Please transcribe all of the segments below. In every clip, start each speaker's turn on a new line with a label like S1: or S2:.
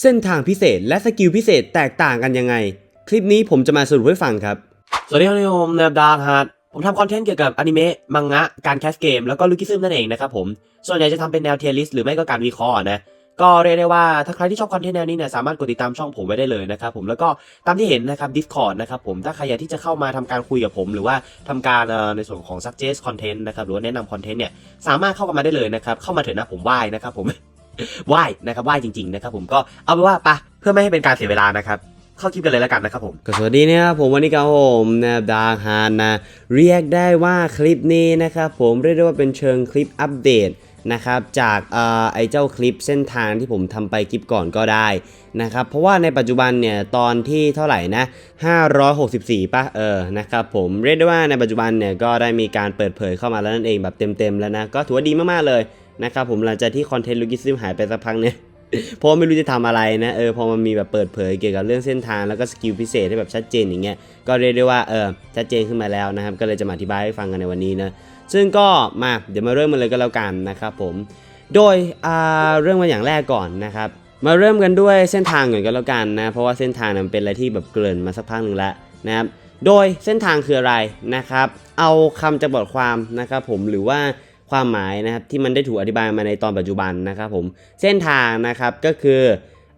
S1: เส้นทางพิเศษและสกิลพิเศษแตกต่างกันยังไง คลิปนี้ผมจะมาสรุปให้ฟังครับ
S2: สวัสดีครับผมนาดาฮาร์ดผมทำคอนเทนต์เกี่ยวกับอนิเมะ มังงะ การแคสเกม แล้วก็ลูกิซึมนั่นเองนะครับผม ส่วนใหญ่จะทำเป็นแนวเทียริสหรือไม่ก็การวิเคราะห์นะก็เรียกได้ว่าถ้าใครที่ชอบคอนเทนต์แนวนี้เนี่ยสามารถกดติดตามช่องผมไว้ได้เลยนะครับผมแล้วก็ตามที่เห็นนะครับ Discord นะครับผมถ้าใครอยากที่จะเข้ามาทำการคุยกับผม หรือว่าทำการในส่วนของ suggest content นะครับหรือว่าแนะนำคอนเทนต์เนี่ยสามารถเข้ามาได้เลยนะครับเข้ามาเถอะนะผมไหว้นะครับผม ไหว้นะครับไหว้จริงๆนะครับผมก็เอาเป็นว่าปะเพื่อไม่ให้เป็นการเสียเวลานะครับเข้าคลิปกันเลยแล้วกันนะครับผม
S1: ก็สวัสดีนะครับผมวันนี้ครับผมนะดาร์ฮานนะเรียกได้ว่าคลิปนี้นะครับผมเรียกได้ว่าเป็นเชิงคลิปอัปเดตนะครับจากเอ่อไอ้เจ้าคลิปเส้นทางที่ผมทำไปคลิปก่อนก็ได้นะครับเพราะว่าในปัจจุบันเนี่ยตอนที่เท่าไหร่นะ 564ป่ะเออนะครับผมเรียกได้ว่าในปัจจุบันเนี่ยก็ได้มีการเปิดเผยเข้ามาแล้วนั่นเองแบบเต็มๆแล้วนะก็ถือว่าดีมากๆเลย นะครับผมหลังจากที่คอนเทนต์ลูกิซึมหายไปสักพักเนี่ยเพราะไม่รู้จะทำอะไรนะเออพอมันมีแบบเปิดเผยเกี่ยวกับเรื่องเส้นทางแล้วก็สกิลพิเศษที่แบบชัดเจนอย่างเงี้ยก็เรียกได้ว่าเออชัดเจนขึ้นมาแล้วนะครับก็เลยจะมาอธิบายให้ฟังกันในวันนี้นะซึ่งก็มาเดี๋ยวมาเริ่มกันเลยก็แล้วกันนะครับผมโดยอ่าเรื่องมาอย่างแรกก่อนนะครับมาเริ่มกันด้วยเส้นทางก่อนก็แล้วกันนะเพราะว่าเส้นทางนั้นเป็นอะไรที่แบบเกริ่นมาสักพักหนึ่งแล้วนะครับโดยเส้นทางคืออะไรนะครับเอาคำจากบทความนะครับผมหรือว่า ความหมายนะครับที่มันได้ถูกอธิบายมาในตอนปัจจุบันนะครับผมเส้นทางนะครับก็คือ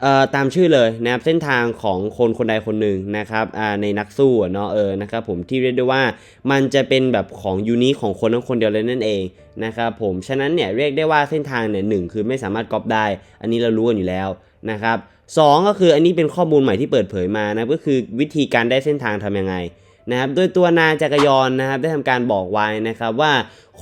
S1: เอ่อตามชื่อเลยนะครับเส้นทางของคนคนใดคนหนึ่งนะครับอ่าในนักสู้เนาะเออนะครับผมที่เรียกได้ว่ามันจะเป็นแบบของยูนิคของคนทั้งคนเดียวเลยนั่นเองนะครับผมฉะนั้นเนี่ยเรียกได้ว่าเส้นทางเนี่ยหนึ่งคือไม่สามารถก๊อปได้ อันนี้เรารู้กันอยู่แล้วนะครับสองก็คืออันนี้เป็นข้อมูลใหม่ที่เปิดเผยมานะก็คือวิธีการได้เส้นทางทำยังไง นะครับโดยตัวนายจักรยอนนะครับได้ทำการบอกไว้นะครับว่า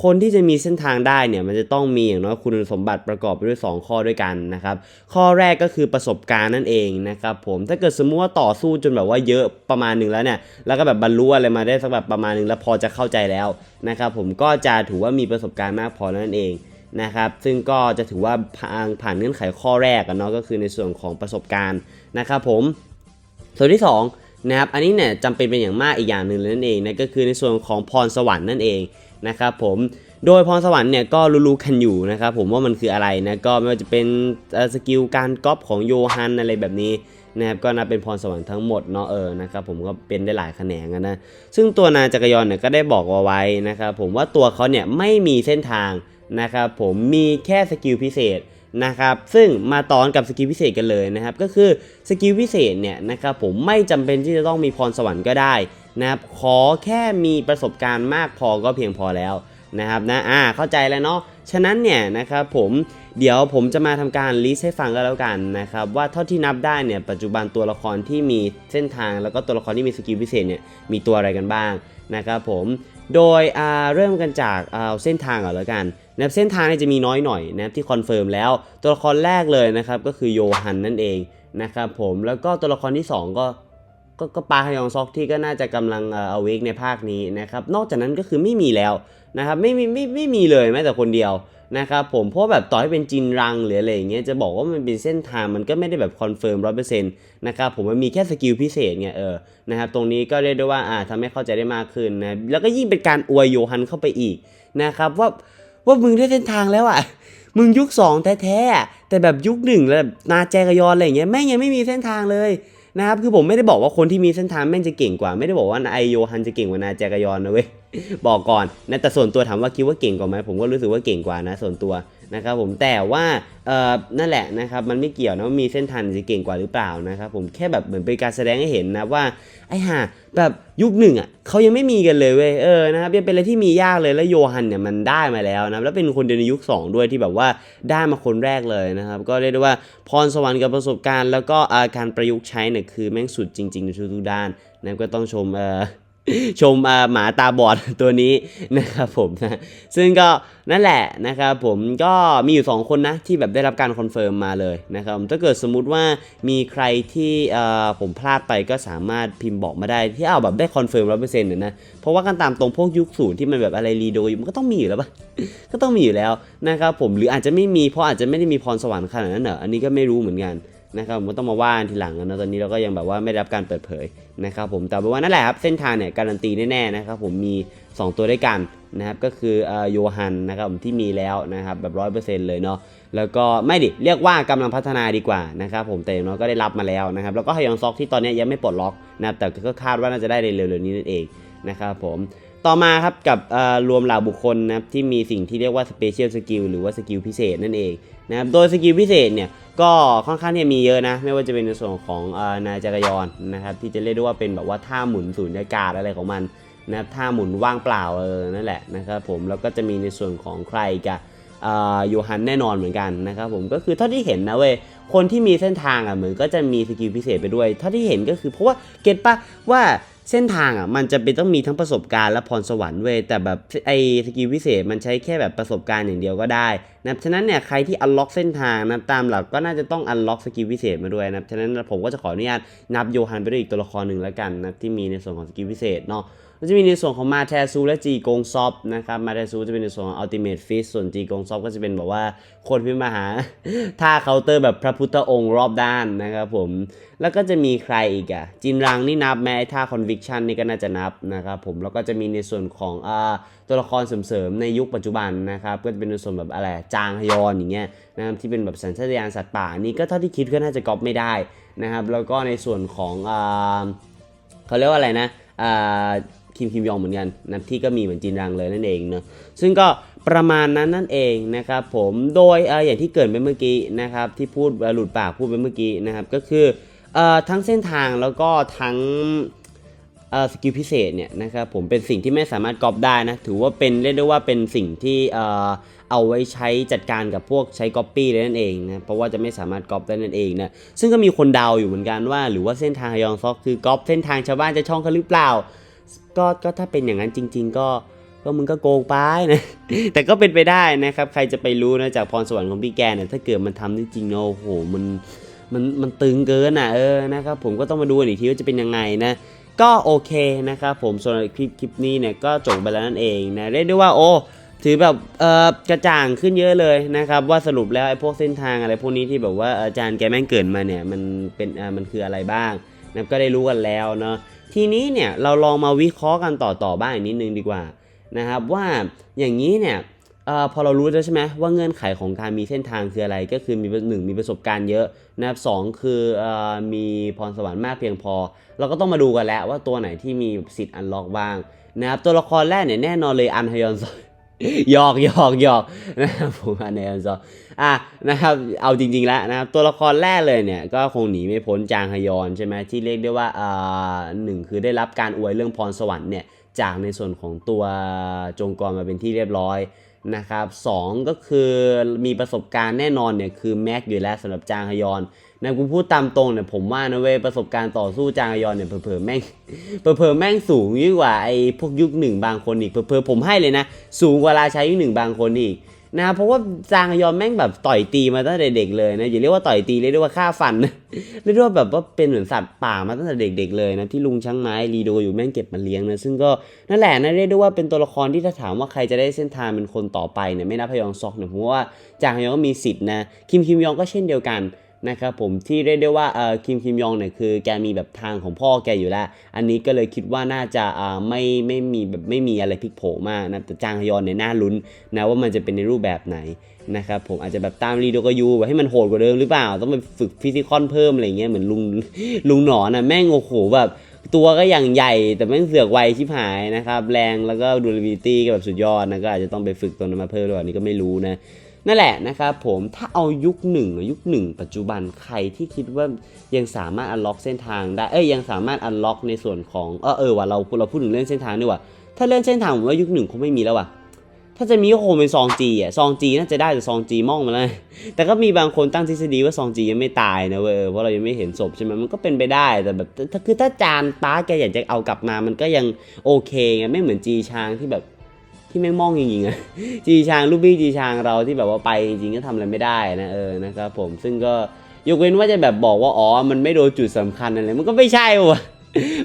S1: คนที่จะมีเส้นทางได้เนี่ยมันจะต้องมีอย่างน้อยคุณสมบัติประกอบไปด้วย 2 ข้อด้วยกันนะครับข้อแรกก็คือประสบการณ์นั่นเองนะครับผมถ้าเกิดสมมติว่าต่อสู้จนแบบว่าเยอะประมาณหนึ่งแล้วเนี่ยแล้วก็แบบบรรลุอะไรมาได้สักแบบประมาณหนึ่งแล้วพอจะเข้าใจแล้วนะครับผมก็จะถือว่ามีประสบการณ์มากพอนั่นเองนะครับซึ่งก็จะถือว่าผ่านผ่านเงื่อนไขข้อแรกอะเนาะก็คือในส่วนของประสบการณ์นะครับผมส่วนที่สอง นะครับอันนี้เนี่ยจำเป็นเป็นอย่างมากอีกอย่างหนึ่งเลยนั่นเองนะก็คือในส่วนของพรสวรรค์นั่นเองนะครับผมโดยพรสวรรค์เนี่ยก็รู้ๆกันอยู่นะครับผมว่ามันคืออะไรนะก็ไม่ว่าจะเป็นสกิลการก๊อปของโยฮันอะไรแบบนี้นะครับก็นับเป็นพรสวรรค์ทั้งหมดเนาะเออนะครับผมก็เป็นได้หลายแขนงนะซึ่งตัวนายจักรยานเนี่ยก็ได้บอกเอาไว้นะครับผมว่าตัวเขาเนี่ยไม่มีเส้นทางนะครับผมมีแค่สกิลพิเศษ นะครับซึ่งมาตอนกับสกิลพิเศษกันเลยนะครับก็คือสกิลพิเศษเนี่ยนะครับผมไม่จำเป็นที่จะต้องมีพรสวรรค์ก็ได้นะครับขอแค่มีประสบการณ์มากพอก็เพียงพอแล้วนะครับนะอ่าเข้าใจแล้วเนาะฉะนั้นเนี่ยนะครับผมเดี๋ยวผมจะมาทำการลิสต์ให้ฟังก็แล้วกันนะครับว่าเท่าที่นับได้เนี่ยปัจจุบันตัวละครที่มีเส้นทางแล้วก็ตัวละครที่มีสกิลพิเศษเนี่ยมีตัวอะไรกันบ้างนะครับผมโดยเริ่มกันจากอ่าเส้นทางก่อนแล้วกัน นะเส้นทางเนี่ยจะมีน้อยหน่อยนับที่คอนเฟิร์มแล้ว ตัวละครแรกเลยนะครับก็คือโยฮันนั่นเองนะครับผมแล้วก็ตัวละครที่ 2 ก็ก็ก็ปาฮยองซอกที่ก็น่าจะกำลังเอาเวกในภาคนี้นะครับนอกจากนั้นก็คือไม่มีแล้วนะครับไม่มีไม่ไม่มีเลยแม้แต่คนเดียวนะครับผมเพราะแบบต่อให้เป็นจินรังหรืออะไรอย่างเงี้ยจะบอกว่ามันเป็นเส้นทางมันก็ไม่ได้แบบคอนเฟิร์มร้อยเปอร์เซ็นต์นะครับผมมันมีแค่สกิลพิเศษไงเออนะครับตรงนี้ก็เรียกได้ว่าอ่าทำให้เข้าใจได้มากขึ้นนะแล้วก็ยิ่งเป็นการอวยโยฮันเข้าไปอีกนะครับว่า ว่ามึงได้เส้นทางแล้วอะ มึงยุคสองแท้ๆแต่แบบยุคหนึ่งแล้วแบบนาแจกยอนอะไรอย่างเงี้ยแม่งยังไม่มีเส้นทางเลยนะครับคือผมไม่ได้บอกว่าคนที่มีเส้นทางแม่งจะเก่งกว่า ไม่ได้บอกว่าไอโยฮันจะเก่งกว่านาแจกยอนนะเว้ยบอกก่อนนะแต่ส่วนตัวถามว่าคิดว่าเก่งกว่าไหมผมก็รู้สึกว่าเก่งกว่านะ ส่วนตัว นะครับผมแต่ว่าเอ่อนั่นแหละนะครับมันไม่เกี่ยวนะว่ามีเส้นทางจะเก่งกว่าหรือเปล่านะครับผมแค่แบบเหมือนเป็นการแสดงให้เห็นนะว่าไอ้ห่าแบบยุคหนึ่งอะเขายังไม่มีกันเลยเว้ยเออนะครับยังเป็นอะไรที่มียากเลยแล้วโยฮันเนี่ยมันได้มาแล้วนะแล้วเป็นคนเดียวในยุค 2 ด้วยที่แบบว่าได้มาคนแรกเลยนะครับก็เรียกได้ว่าพรสวรรค์กับประสบการณ์ แล้วก็อาการประยุกต์ใช้เนี่ยคือแม่งสุดจริงๆในทุกๆด้านนะก็ต้องชมเออ ชมหมาตาบอดตัวนี้นะครับผมนะซึ่งก็นั่นแหละนะครับผมก็มีอยู่ 2 คนนะ ที่แบบได้รับการคอนเฟิร์มมาเลยนะครับถ้าเกิดสมมุติว่ามีใครที่ผมพลาดไปก็สามารถพิมพ์บอกมาได้ที่เอาแบบได้คอนเฟิร์มร้อยเปอร์เซ็นต์เนี่ยนะเพราะว่ากันตามตรงพวกยุคศูนย์ที่มันแบบอะไรรีโดอยู่มันก็ต้องมีอยู่แล้วปะก็ต้องมีอยู่แล้วนะครับผมหรืออาจจะไม่มีเพราะอาจจะไม่ได้มีพรสวรรค์ขนาดนั้นเหรออันนี้ก็ไม่รู้เหมือนกัน นะครับผมก็ต้องมาว่านทีหลังนะตอนนี้เราก็ยังแบบว่าไม่รับการเปิดเผยนะครับผมแต่ว่านั่นแหละครับเส้นทางเนี่ยการันตีแน่ๆนะครับผมมี 2 ตัวด้วยกันนะครับก็คือเออโยฮันนะครับผมที่มีแล้วนะครับแบบร้อยเปอร์เซ็นต์เลยเนาะแล้วก็ไม่ดิเรียกว่ากำลังพัฒนาดีกว่านะครับผมแต่อย่างน้อยก็ได้รับมาแล้วนะครับแล้วก็ฮยองซอกที่ตอนนี้ยังไม่ปลดล็อกนะครับแต่ก็คาดว่าน่าจะได้ในเร็วๆนี้นั่นเองนะครับผม ต่อมาครับกับรวมเหล่าบุคคลนะครับที่มีสิ่งที่เรียกว่าสเปเชียลสกิลหรือว่าสกิลพิเศษนั่นเองนะครับโดยสกิลพิเศษเนี่ยก็ค่อนข้างที่จะมีเยอะนะ ไม่ว่าจะเป็นในส่วนของนายจักรยานนะครับที่จะเรียกได้ว่าเป็นแบบว่าท่าหมุนสูญญากาศอะไรของมันนะครับท่าหมุนว่างเปล่าเออนั่นแหละนะครับผมแล้วก็จะมีในส่วนของใครกับโยฮันแน่นอนเหมือนกันนะครับผมก็คือเท่าที่เห็นนะเว้ยคนที่มีเส้นทางอะเหมือนก็จะมีสกิลพิเศษไปด้วย เท่าที่เห็นก็คือเพราะว่าเก็ตปะว่า เส้นทางอะมันจะเป็นต้องมีทั้งประสบการณ์และพรสวรรค์เว้ยแต่แบบไอ้สกิลพิเศษมันใช้แค่แบบประสบการณ์อย่างเดียวก็ได้นับฉะนั้นเนี่ยใครที่อันล็อกเส้นทางนะตามหลักก็น่าจะต้องอันล็อกสกิลพิเศษมาด้วยนับฉะนั้นผมก็จะขออนุญาตนับโยฮันไปด้วยอีกตัวละครหนึ่งแล้วกันนะที่มีในส่วนของสกิลพิเศษเนาะก็จะมีในส่วนของมาแทซูและจีกงซอฟนะครับมาแทซูจะเป็นในส่วนของอัลติเมทฟิสส่วนจีกงซอฟก็จะเป็นแบบว่าคนพิมพ์มหาท่าเคาน์เตอร์แบบพระพุทธองค์รอบด้านนะครับผมแล้วก็จะมีใครอีกอะจินรังนี่นับแม้ท่าคอนวิคชันนี่ก็น่าจะนับนะครับผมแล้วก็จะมีในส่วนของอตัวละครเสริมๆในยุคปัจจุบันนะครับก็จะเป็นในส่วนแบบอะไรจางฮยอนอย่างเงี้ยนะครับที่เป็นแบบสัญชาตญาณสัตว์ป่านี่ก็เท่าที่คิดก็น่าจะก๊อปไม่ได้นะครับ แล้วก็ในส่วนของเขาเรียกว่าอะไรนะคิมคิมยองเหมือนกันนะที่ก็มีเหมือนจินรังเลยนั่นเองเนอะซึ่งก็ประมาณนั้นนั่นเองนะครับผมโดยออย่างที่เกิดไปเมื่อกี้นะครับที่พูดหลุดปากพูดไปเมื่อกี้นะครับก็คืออทั้งเส้นทางแล้วก็ทั้ง สกิลพิเศษเนี่ยนะครับผมเป็นสิ่งที่ไม่สามารถกอปได้นะ ถือว่าเป็นเรียกได้ว่าเป็นสิ่งที่เออเอาไว้ใช้จัดการกับพวกใช้ก๊อปปี้เลยนั่นเองนะเพราะว่าจะไม่สามารถก๊อปได้นั่นเองนะซึ่งก็มีคนเดาอยู่เหมือนกันว่า หรือว่าเส้นทางฮยองซอกคือก๊อปเส้นทางชาวบ้านจะช่องเขาหรือเปล่าก็ก็ถ้าเป็นอย่างนั้นจริง ๆ ก็ก็มึงก็โกงไปนะแต่ก็เป็นไปได้นะครับ ใครจะไปรู้นะจากพรสวรรค์ของพี่แกเนี่ยถ้าเกิดมันทำได้จริงโอ้โหมันมันมันตึงเกินอะเออนะครับผมก็ต้องมาดูอีกทีว่าจะเป็นยังไงนะ ก็โอเคนะครับผมส่วนคลิปคลิปนี้เนี่ยก็จบไปแล้วนั่นเองนะเรียกได้ว่าโอ้ถือแบบเออกระจ่างขึ้นเยอะเลยนะครับว่าสรุปแล้วไอ้พวกเส้นทางอะไรพวกนี้ที่แบบว่าอาจารย์แกแม่งเกิดมาเนี่ยมันเป็นอ่ามันคืออะไรบ้างนะก็ได้รู้กันแล้วเนาะทีนี้เนี่ยเราลองมาวิเคราะห์กันต่อต่อบ้างนิดนึงดีกว่านะครับว่าอย่างนี้เนี่ย อพอเรารู้แล้วใช่ไหมว่าเงื่อนไขของการมีเส้นทางคืออะไรก็คือมีหนึ่งมีประสบการณ์เยอะนะครับสองคือออมีพรสวรรค์มากเพียงพอ เราก็ต้องมาดูกันแล้วว่าตัวไหนที่มีสิทธิ์อันล็อกบ้างนะครับตัวละครแรกเนี่ยแน่นอนเลยอันฮยอนซหยอกหยอกหยอกนะครับผมอันฮยอนซอะนะครับเอาจริงๆแล้วนะครับตัวละครแรกเลยเนี่ยก็คงหนีไม่พ้นจางฮยอนใช่ไหมที่เรียกได้ว่าอ่าหนึ่งคือได้รับการอวยเรื่องพรสวรรค์เนี่ยจากในส่วนของตัวจงกรมาเป็นที่เรียบร้อย นะครับสองก็คือมีประสบการณ์แน่นอนเนี่ยคือแม็กอยู่แล้วสำหรับจางฮยอนนะกูพูดตามตรงเนี่ยผมว่านะเว้ยประสบการณ์ต่อสู้จางฮยอนเนี่ยเผลอๆแม่งเผลอๆแม่งสูงยิ่งกว่าไอ้พวกยุคหนึ่งบางคนอีกเผลอๆผมให้เลยนะ สูงกว่าราชายุคหนึ่งบางคนอีก นะเพราะว่าจางยอนแม่งแบบต่อยตีมาตั้งแต่เด็กเลยนะอย่าเรียกว่าต่อยตีเรียกได้ว่าฆ่าฟันนะเรียกได้ว่าแบบว่าเป็นเหมือนสัตว์ป่ามาตั้งแต่เด็ก ๆ เลยนะที่ลุงช้างไม้รีโดอยู่แม่งเก็บมาเลี้ยงนะซึ่งก็นั่นแหละนะเรียกได้ว่าเป็นตัวละครที่ถ้าถามว่าใครจะได้เส้นทางเป็นคนต่อไปเนี่ยไม่นับพยองซอกเนี่ยผมว่าจางยอนก็มีสิทธิ์นะคิมคิมยองก็เช่นเดียวกัน นะครับผมที่เรียกได้ว่าเออคิมคิมยองเนี่ยคือแกมีแบบทางของพ่อแกอยู่แล้ว อันนี้ก็เลยคิดว่าน่าจะอ่าไม่ไม่มีแบบไม่มีอะไรพลิกโผมากนะแต่จางฮยอนเนี่ยน่าลุ้นนะว่ามันจะเป็นในรูปแบบไหนนะครับผมอาจจะแบบตามรีโดกยูแบบให้มันโหดกว่าเดิมหรือเปล่า ต้องไปฝึกฟิสิคอนเพิ่มอะไรเงี้ยเหมือนลุงลุงหนอนอะแม่งโอ้โหแบบตัวก็อย่างใหญ่แต่แม่งเสือกไวชิบหายนะครับ แรงแล้วก็ดู r บิตี้ก็แบบสุดยอดนะก็อาจจะต้องไปฝึกตัวนั้นมาเพิ่มด้วยอันนี้ก็ไม่รู้นะ นั่นแหละนะครับผมถ้าเอายุคหนึ่งยุคหนึ่งปัจจุบันใครที่คิดว่ายังสามารถอันล็อกเส้นทางได้เอ้ยยังสามารถอันล็อกในส่วนของเออเออว่ะเราเราพูดถึงเรื่องเส้นทางดีกว่าถ้าเรื่องเส้นทางผมว่ายุคหนึ่งคงไม่มีแล้วว่ะถ้าจะมีก็คงเป็นซองจีอะซองจีน่าจะได้แต่ซองจีมองมาแล้วแต่ก็มีบางคนตั้งทฤษฎีว่าซองจียังไม่ตายนะเว้ยเพราะเรายังไม่เห็นศพใช่ไหมมันก็เป็นไปได้แต่แบบถ้าคือถ้าจานป้าแกอยากจะเอากลับมามันก็ยังโอเคไงไม่เหมือนจีชางที่แบบ ที่แม่งมองจริงๆอะจีชางลูกพี่จีชางเราที่แบบว่าไปจริงก็ทำอะไรไม่ได้นะเออนะครับผมซึ่งก็ยกเว้นว่าจะแบบบอกว่าอ๋อมันไม่โดนจุดสำคัญอะไรมันก็ไม่ใช่วะ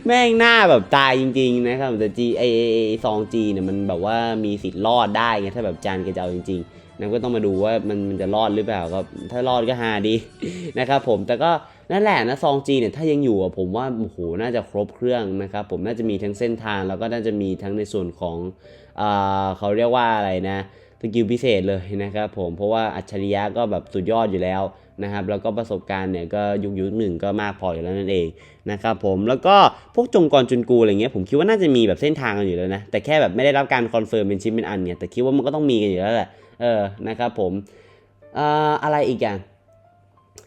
S1: แม่งหน้าแบบตายจริง ๆ นะครับแต่จีไอไอไอซองจีเนี่ยมันแบบว่ามีสิทธิ์รอดได้ไงถ้าแบบจานแกจะเอาจริงๆนะก็ต้องมาดูว่ามันมันจะรอดหรือเปล่าก็ถ้ารอดก็ฮาดีนะครับผมแต่ก็นั่นแหละนะซองจีเนี่ยถ้ายังอยู่อะผมว่าโอ้โหน่าจะครบเครื่องนะครับผมน่าจะมีทั้งเส้นทางแล้วก็น่าจะมีทั้งในส่วนของ เขาเรียกว่าอะไรนะสกิลพิเศษเลยนะครับผมเพราะว่าอัจฉริยะก็แบบสุดยอดอยู่แล้วนะครับแล้วก็ประสบการณ์เนี่ยก็ยุคยุคหนึ่งก็มากพออยู่แล้วนั่นเองนะครับผมแล้วก็พวกจงกรจุนกูอะไรเงี้ยผมคิดว่าน่าจะมีแบบเส้นทางกันอยู่แล้วนะแต่แค่แบบไม่ได้รับการคอนเฟิร์มเป็นชิ้นเป็นอันเนี่ยแต่คิดว่ามันก็ต้องมีกันอยู่แล้วแหละเออนะครับผมอ่าอะไรอีกอย่าง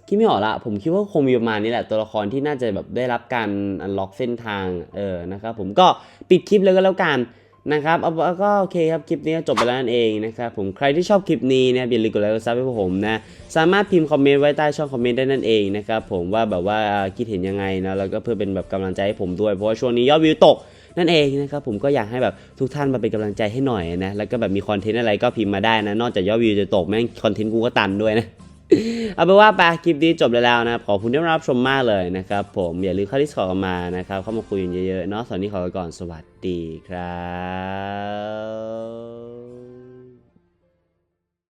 S1: คิดไม่ออกละผมคิดว่าคงมีประมาณนี้แหละตัวละครที่น่าจะแบบได้รับการอันล็อกเส้นทางเออนะครับผมก็ปิดคลิปเลยก็แล้วกัน นะครับเอาก็โอเคครับคลิปนี้จบไปแล้วนั่นเองนะครับผมใครที่ชอบคลิปนี้นะครับอย่าลืมกดไลค์กดซับให้พวกผมนะสามารถพิมพ์คอมเมนต์ไว้ใต้ช่องคอมเมนต์ได้นั่นเองนะครับผมว่าแบบว่าคิดเห็นยังไงนะแล้วก็เพื่อเป็นแบบกำลังใจให้ผมด้วยเพราะว่าช่วงนี้ยอดวิวตกนั่นเองนะครับผมก็อยากให้แบบทุกท่านมาเป็นกำลังใจให้หน่อยนะแล้วก็แบบมีคอนเทนต์อะไรก็พิมพ์มาได้นะนอกจากยอดวิวจะตกแม่งคอนเทนต์กูก็ตันด้วยนะ เอาเป็นว่าไปคลิปนี้จบแล้วนะครับ ขอบคุณที่รับชมมากเลยนะครับ ผมอย่าลืมเข้าที่สอกมานะครับ เข้ามาคุยกันเยอะๆเนาะสวัสดีขอไปก่อนสวัสดีครับ